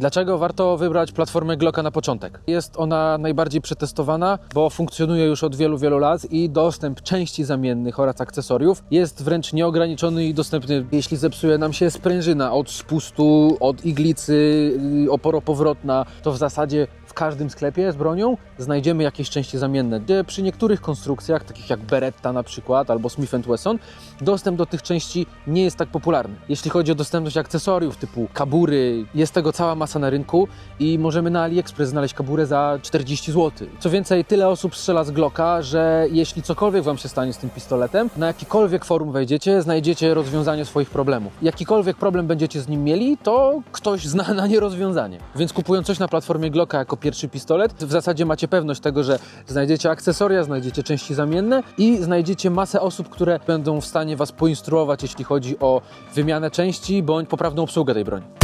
Dlaczego warto wybrać platformę Glocka na początek? Jest ona najbardziej przetestowana, bo funkcjonuje już od wielu, wielu lat i dostęp części zamiennych oraz akcesoriów jest wręcz nieograniczony i dostępny, jeśli zepsuje nam się sprężyna od spustu, od iglicy, yy, oporopowrotna, to w zasadzie każdym sklepie z bronią znajdziemy jakieś części zamienne. Przy niektórych konstrukcjach, takich jak Beretta na przykład albo Smith Wesson, dostęp do tych części nie jest tak popularny. Jeśli chodzi o dostępność akcesoriów typu kabury, jest tego cała masa na rynku i możemy na AliExpress znaleźć kaburę za 40 zł. Co więcej, tyle osób strzela z Glocka, że jeśli cokolwiek wam się stanie z tym pistoletem, na jakikolwiek forum wejdziecie, znajdziecie rozwiązanie swoich problemów. Jakikolwiek problem będziecie z nim mieli, to ktoś zna na nie rozwiązanie. Więc kupując coś na platformie Glocka jako pierwszy pistolet, w zasadzie macie pewność tego, że znajdziecie akcesoria, znajdziecie części zamienne i znajdziecie masę osób, które będą w stanie was poinstruować, jeśli chodzi o wymianę części bądź poprawną obsługę tej broni.